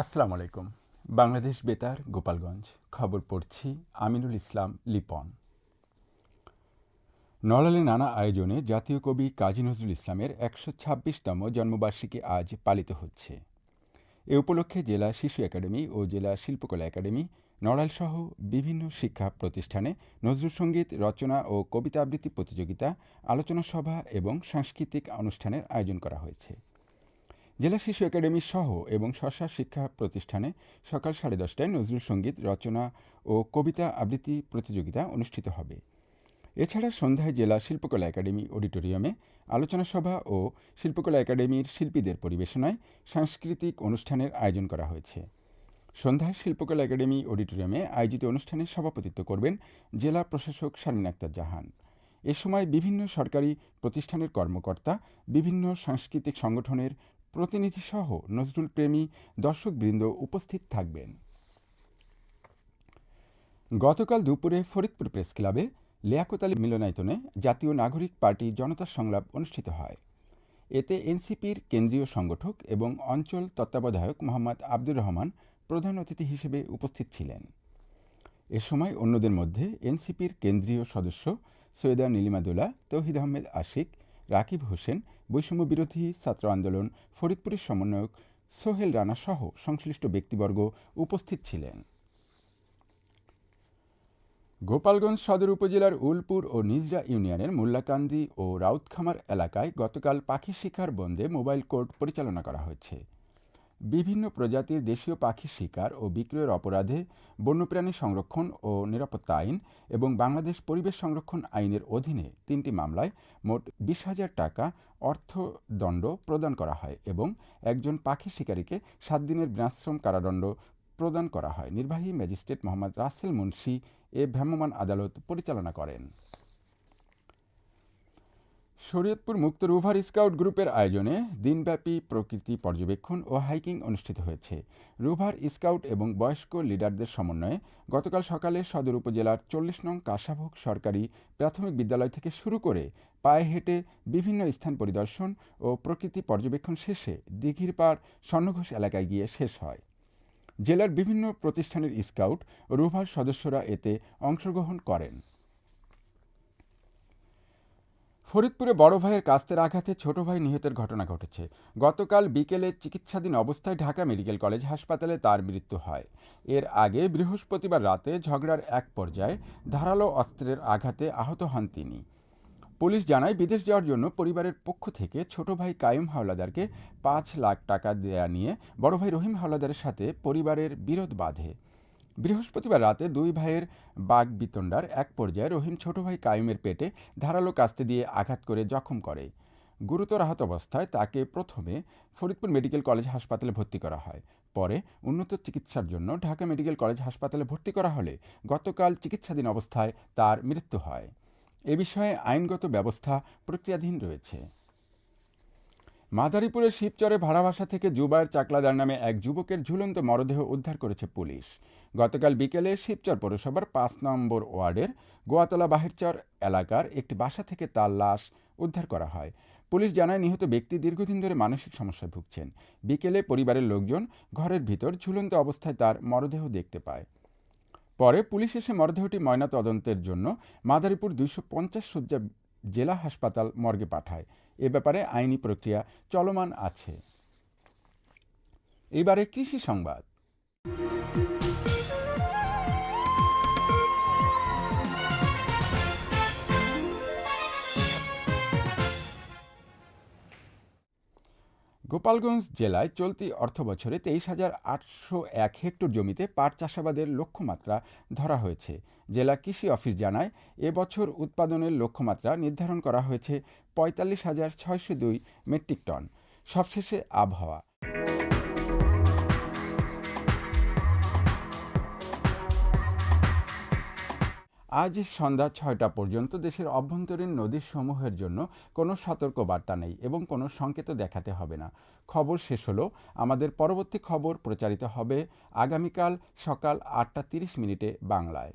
আসসালামু আলাইকুম। বাংলাদেশ বেতার, গোপালগঞ্জ। খবর পড়ছি আমিনুল ইসলাম, লিপন। নড়ালে নানা আয়োজনে জাতীয় কবি কাজী নজরুল ইসলামের একশো ছাব্বিশতম জন্মবার্ষিকী আজ পালিত হচ্ছে। এ উপলক্ষে জেলা শিশু একাডেমি ও জেলা শিল্পকলা একাডেমি নড়াইল সহ বিভিন্ন শিক্ষা প্রতিষ্ঠানে নজরুল সংগীত রচনা ও কবিতা আবৃত্তি প্রতিযোগিতা, আলোচনা সভা এবং সাংস্কৃতিক অনুষ্ঠানের আয়োজন করা হয়েছে। জেলা শিশু একাডেমি সহ এবং শশা শিক্ষা প্রতিষ্ঠানে সকাল সাড়ে দশটায় নজরুল সংগীত, রচনা ও কবিতা আবৃত্তি প্রতিযোগিতা অনুষ্ঠিত হবে। এছাড়া সন্ধ্যায় জেলা শিল্পকলা একাডেমি অডিটোরিয়ামে আলোচনা সভা ও শিল্পকলা একাডেমির শিল্পীদের পরিবেশনায় সাংস্কৃতিক অনুষ্ঠানের আয়োজন করা হয়েছে। সন্ধ্যায় শিল্পকলা একাডেমি অডিটোরিয়ামে আয়োজিত অনুষ্ঠানে সভাপতিত্ব করবেন জেলা প্রশাসক শারমিন আক্তার জাহান। এ সময় বিভিন্ন সরকারি প্রতিষ্ঠানের কর্মকর্তা, বিভিন্ন সাংস্কৃতিক সংগঠনের প্রতিনিধিসহ নজরুল প্রেমী দর্শকবৃন্দ উপস্থিত থাকবেন। গতকাল দুপুরে ফরিদপুর প্রেস ক্লাবে লিয়াকত আলী মিলনায়তনে জাতীয় নাগরিক পার্টি জনতা সংলাপ অনুষ্ঠিত হয়। এতে এনসিপির কেন্দ্রীয় সংগঠক এবং অঞ্চল তত্ত্বাবধায়ক মোহাম্মদ আব্দুর রহমান প্রধান অতিথি হিসেবে উপস্থিত ছিলেন। এ সময় অন্যদের মধ্যে এনসিপির কেন্দ্রীয় সদস্য সৈয়দা নীলিমাদুল্লা তৌহিদ আহমেদ আশিক রাকিব হোসেন, বৈষম্য বিরোধী ছাত্র আন্দোলন, ফরিদপুরের সমন্বয়ক সোহেল রানা সহ সংশ্লিষ্ট ব্যক্তিবর্গ উপস্থিত ছিলেন। গোপালগঞ্জ সদর উপজেলার উলপুর ও নিজরা ইউনিয়নের মোল্লাকান্দি ও রাউতখামার এলাকায় গতকাল পাখি শিকার বন্ধে মোবাইল কোর্ট পরিচালনা করা হয়েছে। বিভিন্ন প্রজাতির দেশীয় পাখি শিকার ও বিক্রয়ের অপরাধে বন্যপ্রাণী সংরক্ষণ ও নিরাপত্তা আইন এবং বাংলাদেশ পরিবেশ সংরক্ষণ আইনের অধীনে তিনটি মামলায় মোট বিশ হাজার টাকা অর্থদণ্ড প্রদান করা হয় এবং একজন পাখি শিকারীকে সাত দিনের বিনাশ্রম কারাদণ্ড প্রদান করা হয়। নির্বাহী ম্যাজিস্ট্রেট মোহাম্মদ রাসেল মুন্সি এ ভ্রাম্যমাণ আদালত পরিচালনা করেন। শরীয়তপুর মুক্ত রুভার স্কাউট গ্রুপের আয়োজনে দিনব্যাপী প্রকৃতি পর্যবেক্ষণ ও হাইকিং অনুষ্ঠিত হয়েছে। রুভার স্কাউট এবং বয়স্ক লিডারদের সমন্বয়ে গতকাল সকালে সদর উপজেলার চল্লিশ নং কাশাভোগ সরকারি প্রাথমিক বিদ্যালয় থেকে শুরু করে পায়ে হেঁটে বিভিন্ন স্থান পরিদর্শন ও প্রকৃতি পর্যবেক্ষণ শেষে দিঘির পাড় স্বর্ণঘোষ এলাকায় গিয়ে শেষ হয়। জেলার বিভিন্ন প্রতিষ্ঠানের স্কাউট রুভার সদস্যরা এতে অংশগ্রহণ করেন। ফরিদপুরে বড় ভাইয়ের কাস্তের আঘাতে ছোট ভাই নিহতের ঘটনা ঘটেছে। গতকাল বিকেলে চিকিৎসাধীন অবস্থায় ঢাকা মেডিকেল কলেজ হাসপাতালে তার মৃত্যু হয়। এর আগে বৃহস্পতিবার রাতে ঝগড়ার এক পর্যায়ে ধারালো অস্ত্রের আঘাতে আহত হন তিনি। পুলিশ জানায়, বিদেশ যাওয়ার জন্য পরিবারের পক্ষ থেকে ছোট ভাই কায়ুম হাওলাদারকে পাঁচ লাখ টাকা দেয়া নিয়ে বড় ভাই রহিম হাওলাদারের সাথে পরিবারের বিরোধ বাধে। বৃহস্পতিবার রাতে দুই ভাইয়ের বাঘ বিতণ্ডার এক পর্যায়ে রহিম ছোট ভাই কায়ুমের পেটে ধারালো কাস্তে দিয়ে আঘাত করে জখম করে। গুরুতর আহত অবস্থায় তাকে প্রথমে ফরিদপুর মেডিকেল কলেজ হাসপাতালে ভর্তি করা হয়। পরে উন্নত চিকিৎসার জন্য ঢাকা মেডিকেল কলেজ হাসপাতালে ভর্তি করা হলে গতকাল চিকিৎসাধীন অবস্থায় তার মৃত্যু হয়। এ বিষয়ে আইনগত ব্যবস্থা প্রক্রিয়াধীন রয়েছে। মাদারীপুরের শিবচরে ভাড়া বাসা থেকে জুবায়ের চাকলাদার নামে এক যুবকের ঝুলন্ত মরদেহ উদ্ধার করেছে পুলিশ। গতকাল বিকেলে শিবচর পৌরসভার পাঁচ নম্বর ওয়ার্ডের গোয়াতলা বাহিরচর এলাকার একটি বাসা থেকে তার লাশ উদ্ধার করা হয়। পুলিশ জানায়, নিহত ব্যক্তি দীর্ঘদিন ধরে মানসিক সমস্যায় ভুগছেন। বিকেলে পরিবারের লোকজন ঘরের ভিতর ঝুলন্ত অবস্থায় তার মরদেহ দেখতে পায়। পরে পুলিশ এসে মরদেহটি ময়না তদন্তের জন্য মাদারীপুর দুইশো পঞ্চাশ শয্যা জেলা হাসপাতাল মর্গে পাঠায়। এ ব্যাপারে আইনি প্রক্রিয়া চলমান আছে। এবারে কৃষি সংবাদ। গোপালগঞ্জ জেলায় চলতি অর্থবছরে তেইশ হাজার আটশো এক হেক্টর জমিতে পাট চাষাবাদের লক্ষ্যমাত্রা ধরা হয়েছে। জেলা কৃষি অফিস জানায়, এবছর উৎপাদনের লক্ষ্যমাত্রা নির্ধারণ করা হয়েছে পঁয়তাল্লিশ হাজার ছয়শো দুই মেট্রিক টন। সবশেষে আবহাওয়া। আজ সন্ধ্যা ছয়টা পর্যন্ত দেশের অভ্যন্তরীণ নদী সমূহের জন্য কোনো সতর্ক বার্তা নেই এবং কোনো সংকেত দেখাতে হবে না। খবর শেষ হলো, আমাদের পরবর্তী খবর প্রচারিত হবে আগামীকাল সকাল আটটা তিরিশ মিনিটে বাংলায়।